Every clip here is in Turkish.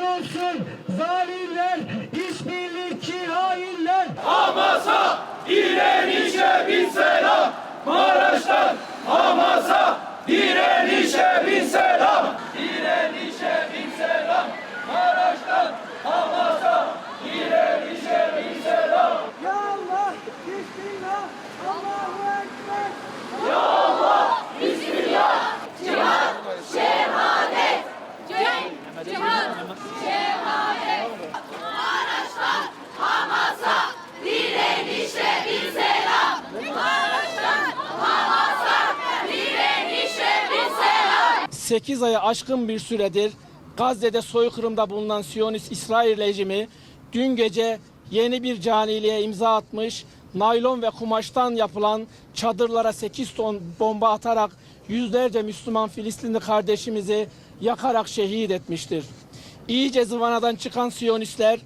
kahrolsun zalimler, işbirlikçi hainler. Amasa direnişe bin selam. Maraş'tan Amasa direnişe bin selam. Direnişe bin selam. Maraş'tan Amasa direnişe bin selam. Ya Allah, Bismillah, Allahu Ekber. Ya Allah. 8 aya aşkın bir süredir Gazze'de soykırımda bulunan Siyonist İsrail rejimi dün gece yeni bir caniliğe imza atmış, naylon ve kumaştan yapılan çadırlara 8 ton bomba atarak yüzlerce Müslüman Filistinli kardeşimizi yakarak şehit etmiştir. İyice zıvanadan çıkan Siyonistler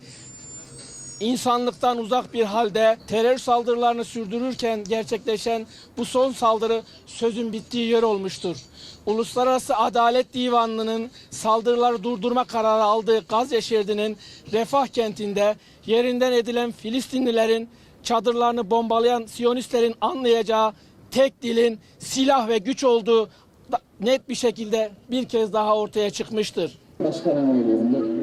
insanlıktan uzak bir halde terör saldırılarını sürdürürken gerçekleşen bu son saldırı sözün bittiği yer olmuştur. Uluslararası Adalet Divanı'nın saldırıları durdurma kararı aldığı Gazze şeridinin Refah kentinde yerinden edilen Filistinlilerin çadırlarını bombalayan Siyonistlerin anlayacağı tek dilin silah ve güç olduğu net bir şekilde bir kez daha ortaya çıkmıştır. Başkanım